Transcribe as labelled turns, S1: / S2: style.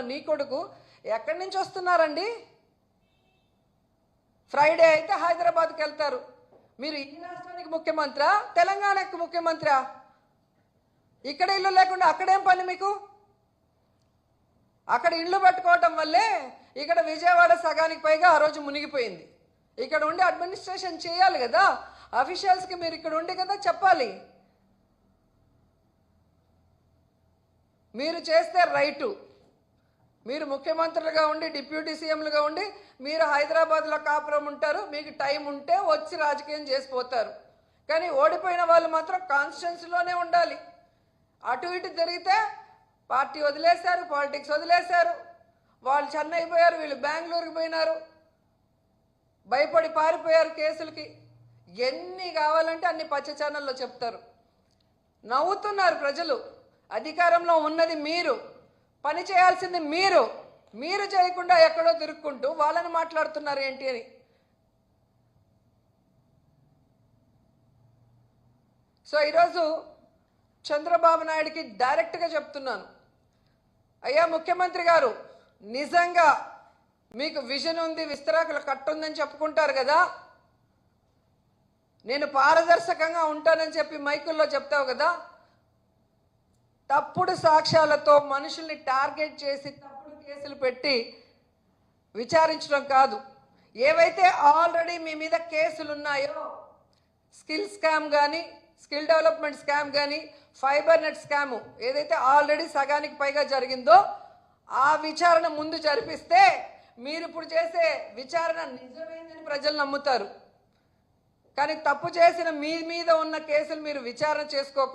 S1: నీ కొడుకు ఎక్కడి నుంచి వస్తున్నారండి? ఫ్రైడే అయితే హైదరాబాద్కి వెళ్తారు. మీరు ఈ రాష్ట్రానికి ముఖ్యమంత్రా? తెలంగాణకి ముఖ్యమంత్రా? ఇక్కడ ఇల్లు లేకుండా అక్కడేం పని మీకు? అక్కడ ఇల్లు పట్టుకోవటం వల్లే ఇక్కడ విజయవాడ సగానికి పైగా ఆ రోజు మునిగిపోయింది. ఇక్కడ ఉండి అడ్మినిస్ట్రేషన్ చేయాలి కదా. అఫీషియల్స్కి మీరు ఇక్కడ ఉండి కదా చెప్పాలి. మీరు చేస్తే రైటు. మీరు ముఖ్యమంత్రులుగా ఉండి డిప్యూటీ సీఎంలుగా ఉండి మీరు హైదరాబాద్లో కాపురం ఉంటారు మీకు టైం ఉంటే వచ్చి రాజకీయం చేసిపోతారు. కానీ ఓడిపోయిన వాళ్ళు మాత్రం కాన్స్టిట్యున్సీలోనే ఉండాలి. అటు ఇటు జరిగితే పార్టీ వదిలేశారు పాలిటిక్స్ వదిలేశారు. వాళ్ళు చెన్నై పోయారు వీళ్ళు బెంగళూరుకి పోయినారు. భయపడి పారిపోయారు కేసులకి. ఎన్ని కావాలంటే అన్ని పచ్చ ఛానల్లో చెప్తారు. నవ్వుతున్నారు ప్రజలు. అధికారంలో ఉన్నది మీరు. పని చేయాల్సింది మీరు. మీరు చేయకుండా ఎక్కడో తిరుక్కుంటూ వాళ్ళని మాట్లాడుతున్నారు ఏంటి అని. సో ఈరోజు చంద్రబాబు నాయుడికి డైరెక్ట్గా చెప్తున్నాను. అయ్యా ముఖ్యమంత్రి గారు నిజంగా మీకు విజన్ ఉంది విస్తరాకులు కట్టుందని చెప్పుకుంటారు కదా. నేను పారదర్శకంగా ఉంటానని చెప్పి మైకుల్లో చెప్తావు కదా. తప్పుడు సాక్ష్యాలతో మనుషుల్ని టార్గెట్ చేసి తప్పుడు కేసులు పెట్టి విచారించడం కాదు. ఏవైతే ఆల్రెడీ మీ మీద కేసులు ఉన్నాయో స్కిల్ స్కామ్ కానీ స్కిల్ డెవలప్మెంట్ స్కామ్ కానీ ఫైబర్ నెట్ స్కామ్ ఏదైతే ఆల్రెడీ సగానికి పైగా జరిగిందో ఆ విచారణ ముందు జరిపిస్తే మీరు ఇప్పుడు చేసే విచారణ నిజమైందని ప్రజలు నమ్ముతారు. కానీ తప్పు చేసిన మీ మీద ఉన్న కేసులు మీరు విచారణ చేసుకోకుండా